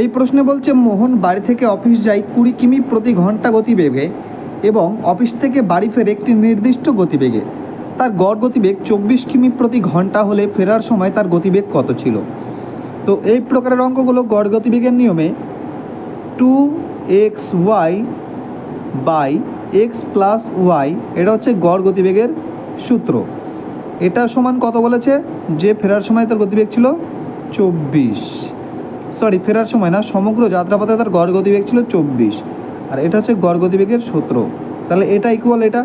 এই প্রশ্নে বলছে, মোহন বাড়ি থেকে অফিস যায় কুড়ি কিমি প্রতি ঘণ্টা গতিবেগে এবং অফিস থেকে বাড়ি ফেরে একটি নির্দিষ্ট গতিবেগে। তার গড় গতিবেগ চব্বিশ কিমি প্রতি ঘণ্টা হলে ফেরার সময় তার গতিবেগ কত ছিল? তো এই প্রকারের অঙ্কগুলো গড় গতিবেগের নিয়মে two X Y by X plus Y, এটা হচ্ছে গড় গতিবেগের সূত্র। এটা সমান কত বলেছে? যে ফেরার সময় তার গতিবেগ ছিল চব্বিশ। সরি ফেরার সময় না, সমগ্র যাত্রাপথে তার গড় গতিবেগ ছিল চব্বিশ। আর এটা হচ্ছে গড় গতিবেগের সূত্র। তাহলে এটা ইকুয়াল এটা?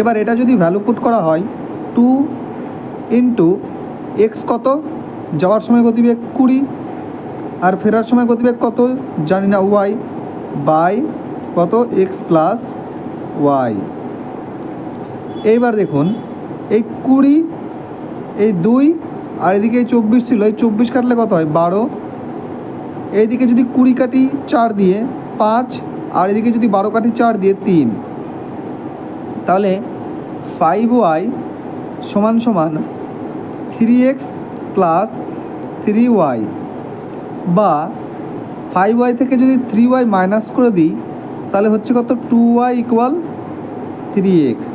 এবার এটা যদি ভ্যালু পুট করা হয় টু ইন্টু এক্স কত? যাওয়ার সময় গতিবেগ কুড়ি, আর ফেরার সময় গতিবেগ কত? জানি না ওয়াই বাই কত? এক্স প্লাস ওয়াই এইবার দেখুন, এই কুড়ি, এই দুই, আর এদিকে এই চব্বিশ ছিল, এই চব্বিশ কাটলে কত হয়? বারো। এইদিকে যদি কুড়ি কাটি চার দিয়ে পাঁচ, আর এদিকে যদি বারো কাটি চার দিয়ে তিন, তাহলে ফাইভ ওয়াই সমান সমান three X plus three Y বা ফাইভ ওয়াই থেকে যদি থ্রি ওয়াই মাইনাস করে দিই, তাহলে হচ্ছে কত? Two Y equal three X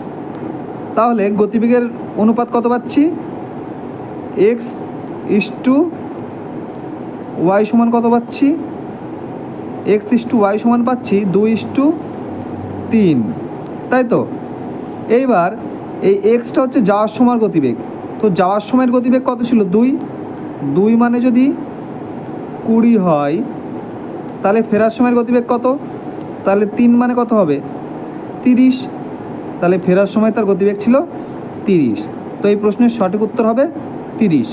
তাহলে গতিবেগের অনুপাত কত পাচ্ছি? এক্স ইস টু ওয়াই সমান কত পাচ্ছি? এক্স ইস টু ওয়াই সমান পাচ্ছি দুই ইস টু তিন। তাই তো? এইবার এই এক্সটা হচ্ছে যাওয়ার সময় গতিবেগ। তো যাওয়ার সময়ের গতিবেগ কত ছিল? দুই। দুই মানে যদি কুড়ি হয়, তাহলে ফেরার সময়ের গতিবেগ কত? তাহলে তিন মানে কত হবে? তিরিশ। তাহলে ফেরার সময় তার গতিবেগ ছিল তিরিশ। তো এই প্রশ্নের সঠিক উত্তর হবে তিরিশ।